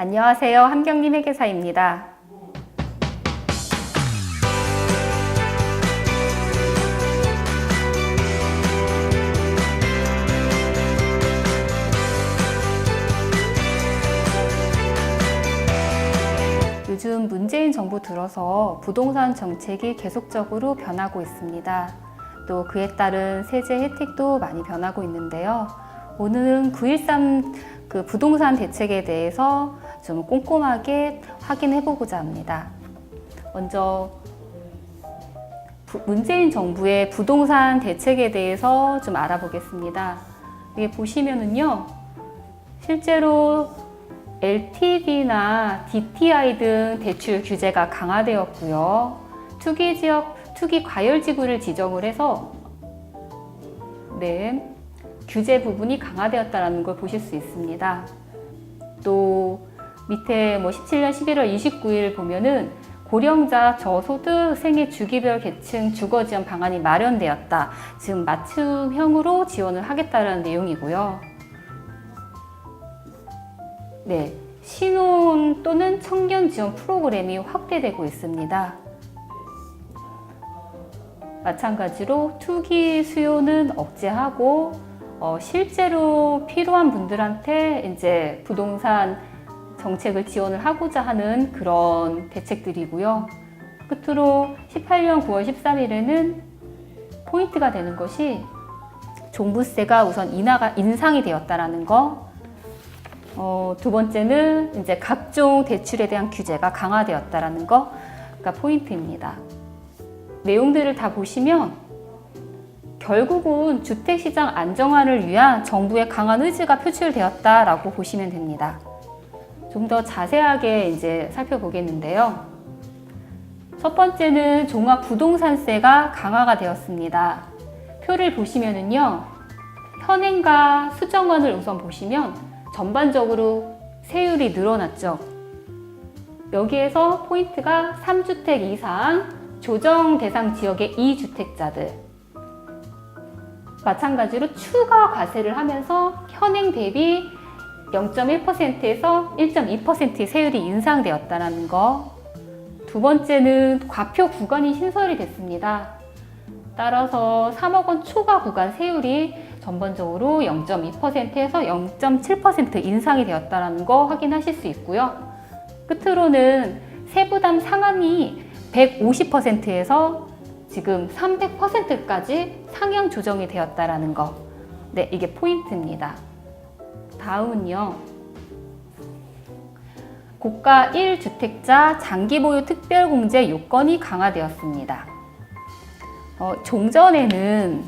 안녕하세요. 함경림 회계사입니다. 요즘 문재인 정부 들어서 부동산 정책이 계속적으로 변하고 있습니다. 또 그에 따른 세제 혜택도 많이 변하고 있는데요. 오늘은 9.13 그 부동산 대책에 대해서 좀 꼼꼼하게 확인해 보고자 합니다. 먼저 부- 문재인 정부의 부동산 대책에 대해서 좀 알아보겠습니다. 여기 보시면은요, 실제로 LTV나 DTI 등 대출 규제가 강화되었고요. 투기 지역, 투기 과열 지구를 지정을 해서 네, 규제 부분이 강화되었다는 걸 보실 수 있습니다. 또 밑에 뭐 17년 11월 29일 보면은 고령자 저소득 생애 주기별 계층 주거 지원 방안이 마련되었다. 지금 맞춤형으로 지원을 하겠다는 내용이고요. 네, 신혼 또는 청년 지원 프로그램이 확대되고 있습니다. 마찬가지로 투기 수요는 억제하고 어, 실제로 필요한 분들한테 이제 부동산 정책을 지원을 하고자 하는 그런 대책들이고요. 끝으로 18년 9월 13일에는 포인트가 되는 것이 종부세가 우선 인하가 인상이 되었다라는 거. 어, 두 번째는 이제 각종 대출에 대한 규제가 강화되었다라는 거 가 포인트입니다. 내용들을 다 보시면 결국은 주택 시장 안정화를 위한 정부의 강한 의지가 표출되었다라고 보시면 됩니다. 좀 더 자세하게 이제 살펴보겠는데요. 첫 번째는 종합 부동산세가 강화가 되었습니다. 표를 보시면은요, 현행과 수정안을 우선 보시면 전반적으로 세율이 늘어났죠. 여기에서 포인트가 3주택 이상 조정 대상 지역의 2주택자들. 마찬가지로 추가 과세를 하면서 현행 대비 0.1%에서 1.2%의 세율이 인상되었다는 거. 두 번째는 과표 구간이 신설이 됐습니다. 따라서 3억 원 초과 구간 세율이 전반적으로 0.2%에서 0.7% 인상이 되었다는 거 확인하실 수 있고요. 끝으로는 세부담 상한이 150%에서 지금 300%까지 상향 조정이 되었다라는 거. 네, 이게 포인트입니다. 다음은요. 고가 1주택자 장기 보유 특별 공제 요건이 강화되었습니다. 어, 종전에는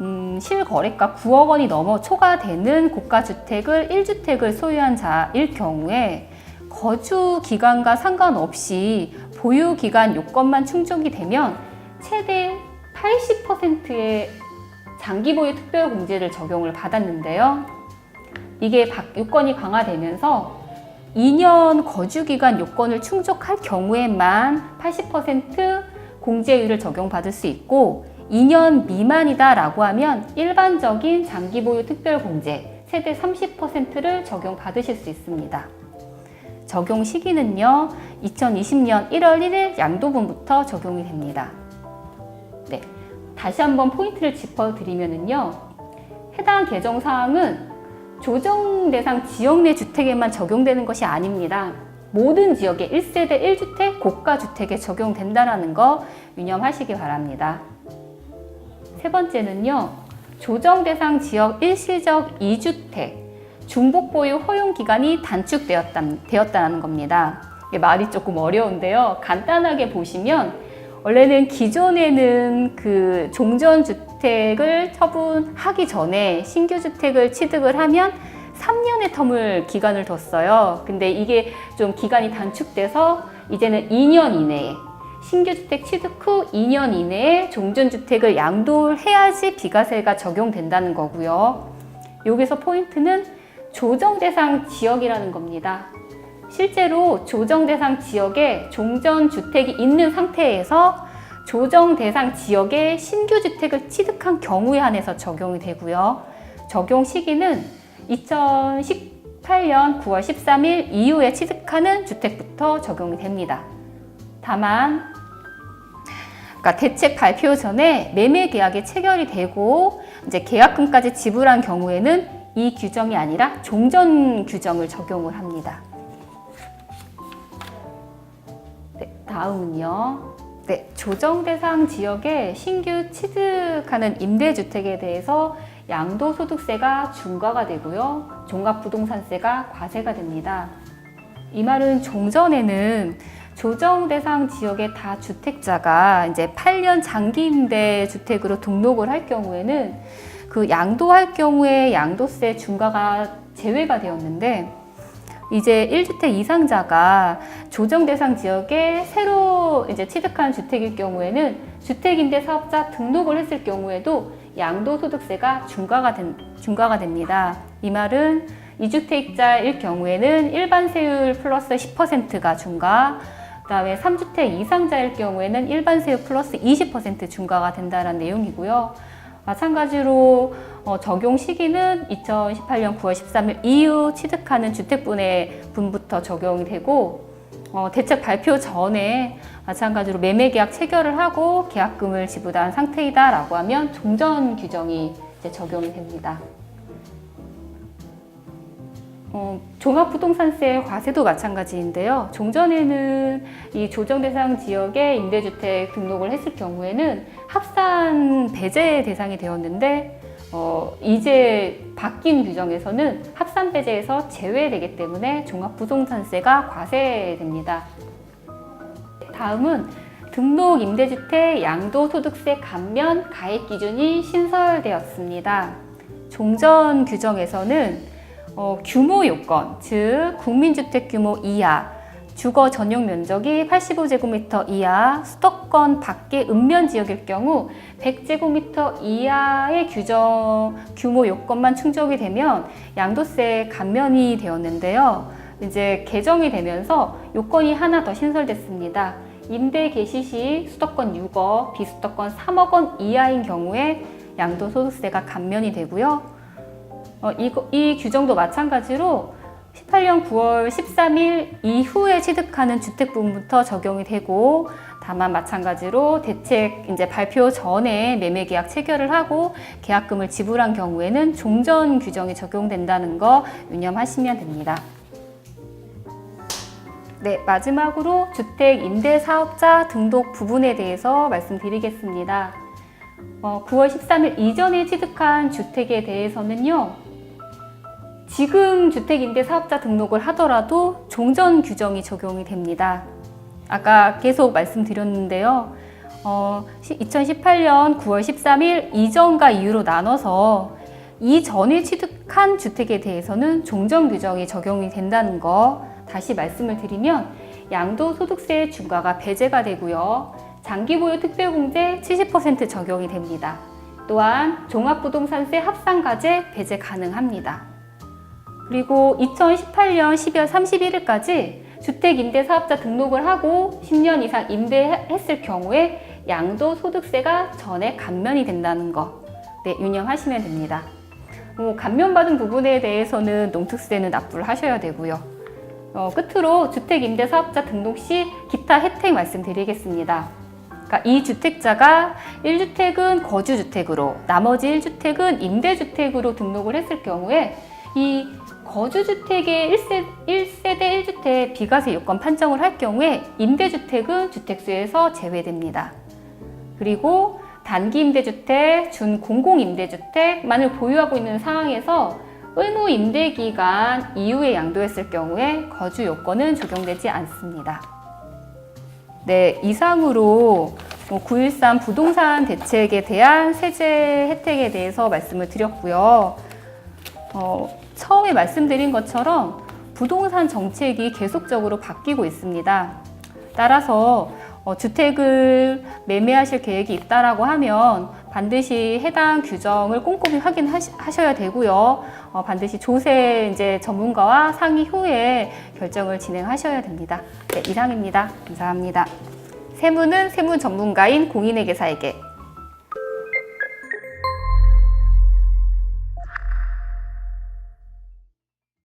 음, 실거래가 9억 원이 넘어 초과되는 고가 주택을 1주택을 소유한 자일 경우에 거주 기간과 상관없이 보유 기간 요건만 충족이 되면 최대 80%의 장기 보유 특별 공제를 적용을 받았는데요. 이게 박- 요건이 강화되면서 2년 거주 기간 요건을 충족할 경우에만 80% 공제율을 적용받을 수 있고 2년 미만이다라고 하면 일반적인 장기 보유 특별 공제 세대 30%를 적용받으실 수 있습니다. 적용 시기는요, 2020년 1월 1일 양도분부터 적용이 됩니다. 네. 다시 한번 포인트를 짚어드리면은요, 해당 개정 사항은 조정 대상 지역 내 주택에만 적용되는 것이 아닙니다. 모든 지역에 1세대 1주택 고가 주택에 적용된다는 거 유념하시기 바랍니다. 세 번째는요. 조정 대상 지역 일시적 2주택 중복 보유 허용 기간이 단축되었다는 겁니다. 말이 조금 어려운데요. 간단하게 보시면 원래는 기존에는 그 종전 주택 을 처분하기 전에 신규 주택을 취득을 하면 3년의 텀을 기간을 뒀어요. 근데 이게 좀 기간이 단축돼서 이제는 2년 이내에 신규 주택 취득 후 2년 이내에 종전 주택을 양도를 해야지 비과세가 적용된다는 거고요. 여기서 포인트는 조정 대상 지역이라는 겁니다. 실제로 조정 대상 지역에 종전 주택이 있는 상태에서 조정 대상 지역에 신규 주택을 취득한 경우에 한해서 적용이 되고요. 적용 시기는 2018년 9월 13일 이후에 취득하는 주택부터 적용이 됩니다. 다만 그러니까 대책 발표 전에 매매 계약이 체결이 되고 이제 계약금까지 지불한 경우에는 이 규정이 아니라 종전 규정을 적용을 합니다. 네, 다음은요. 네, 조정 대상 지역에 신규 취득하는 임대주택에 대해서 양도소득세가 중과가 되고요. 종합부동산세가 과세가 됩니다. 이 말은 종전에는 조정 대상 지역의 다 주택자가 이제 8년 장기 임대 주택으로 등록을 할 경우에는 그 양도할 경우에 양도세 중과가 제외가 되었는데 이제 1주택 이상자가 조정 대상 지역에 새로 이제 취득한 주택일 경우에는 주택임대 사업자 등록을 했을 경우에도 양도소득세가 중과가, 된, 중과가 됩니다. 이 말은 2주택자일 경우에는 일반 세율 플러스 10%가 중과, 그 다음에 3주택 이상자일 경우에는 일반 세율 플러스 20% 중과가 된다는 내용이고요. 마찬가지로 어, 적용 시기는 2018년 9월 13일 이후 취득하는 주택분의 분부터 적용이 되고 어, 대책 발표 전에 마찬가지로 매매 계약 체결을 하고 계약금을 지불한 상태이다라고 하면 종전 규정이 이제 적용이 됩니다. 어, 종합부동산세 과세도 마찬가지인데요. 종전에는 이 조정 대상 지역에 임대주택 등록을 했을 경우에는 합산 배제 대상이 되었는데 어, 이제 바뀐 규정에서는 합산 배제에서 제외되기 때문에 종합부동산세가 과세됩니다. 다음은 등록 임대주택 양도소득세 감면 가액 기준이 신설되었습니다. 종전 규정에서는 어, 규모 요건, 즉 국민주택 규모 이하, 주거 전용 면적이 85제곱미터 이하, 수도권 밖의 읍면 지역일 경우 100제곱미터 이하의 규정 규모 요건만 충족이 되면 양도세 감면이 되었는데요. 이제 개정이 되면서 요건이 하나 더 신설됐습니다. 임대 개시 시 수도권 6억, 비수도권 3억 원 이하인 경우에 양도소득세가 감면이 되고요. 어, 이, 이 규정도 마찬가지로 18년 9월 13일 이후에 취득하는 주택 부분부터 적용이 되고 다만 마찬가지로 대책 이제 발표 전에 매매 계약 체결을 하고 계약금을 지불한 경우에는 종전 규정이 적용된다는 거 유념하시면 됩니다. 네, 마지막으로 주택 임대 사업자 등록 부분에 대해서 말씀드리겠습니다. 어, 9월 13일 이전에 취득한 주택에 대해서는요. 지금 주택임대 사업자 등록을 하더라도 종전 규정이 적용이 됩니다. 아까 계속 말씀드렸는데요. 어, 2018년 9월 13일 이전과 이후로 나눠서 이전에 취득한 주택에 대해서는 종전 규정이 적용이 된다는 거 다시 말씀을 드리면 양도소득세 중과가 배제가 되고요. 장기보유 특별공제 70% 적용이 됩니다. 또한 종합부동산세 합산가제 배제 가능합니다. 그리고 2018년 12월 31일까지 주택임대사업자 등록을 하고 10년 이상 임대했을 경우에 양도소득세가 전액 감면이 된다는 거 네, 유념하시면 됩니다. 뭐 감면받은 부분에 대해서는 농특세는 납부를 하셔야 되고요. 어, 끝으로 주택임대사업자 등록 시 기타 혜택 말씀드리겠습니다. 그러니까 이 주택자가 1주택은 거주주택으로 나머지 1주택은 임대주택으로 등록을 했을 경우에 이 거주주택의 1세, 1세대 1주택 비과세 요건 판정을 할 경우에 임대주택은 주택수에서 제외됩니다. 그리고 단기 임대주택, 준 공공 임대주택만을 보유하고 있는 상황에서 의무 임대 기간 이후에 양도했을 경우에 거주 요건은 적용되지 않습니다. 네, 이상으로 9.13 부동산 대책에 대한 세제 혜택에 대해서 말씀을 드렸고요. 어, 처음에 말씀드린 것처럼 부동산 정책이 계속적으로 바뀌고 있습니다. 따라서 어, 주택을 매매하실 계획이 있다라고 하면 반드시 해당 규정을 꼼꼼히 확인하셔야 되고요. 어, 반드시 조세 이제 전문가와 상의 후에 결정을 진행하셔야 됩니다. 네, 이상입니다. 감사합니다. 세무는 세무 전문가인 공인회계사에게